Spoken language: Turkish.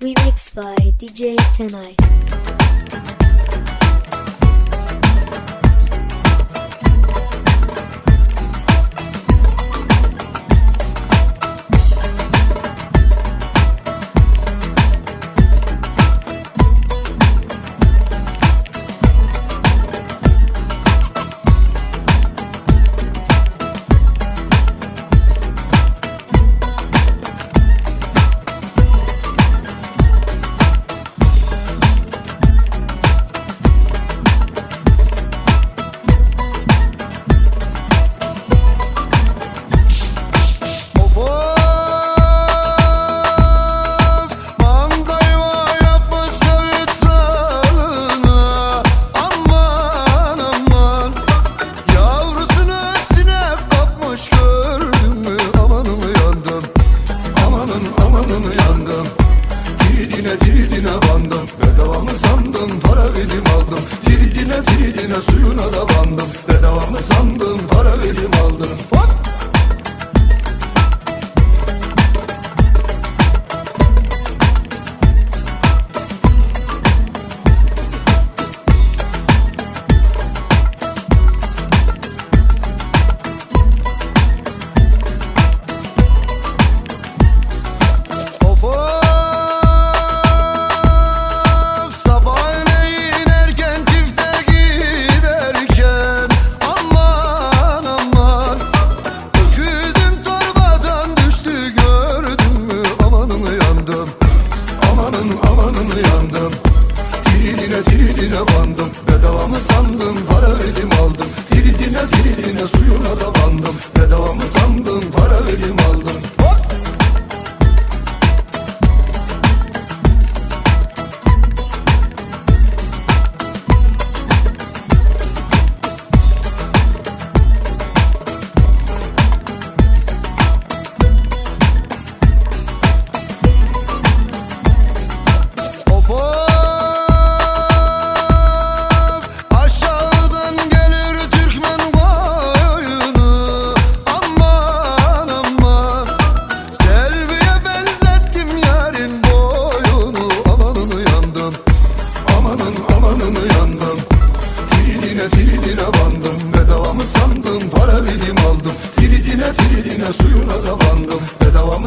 Remixed by DJ Tenai. Amanın yandım. Diridine diridine bandım. Bedava mı sandın para verdim aldım. Diridine diridine suyuna da bandım. Bedava mı sandın para yalanını yandım. Tiridine tiridine bandım. Bedava mı sandım para benim aldım. Tiridine tiridine suyuna da bandım. Bedava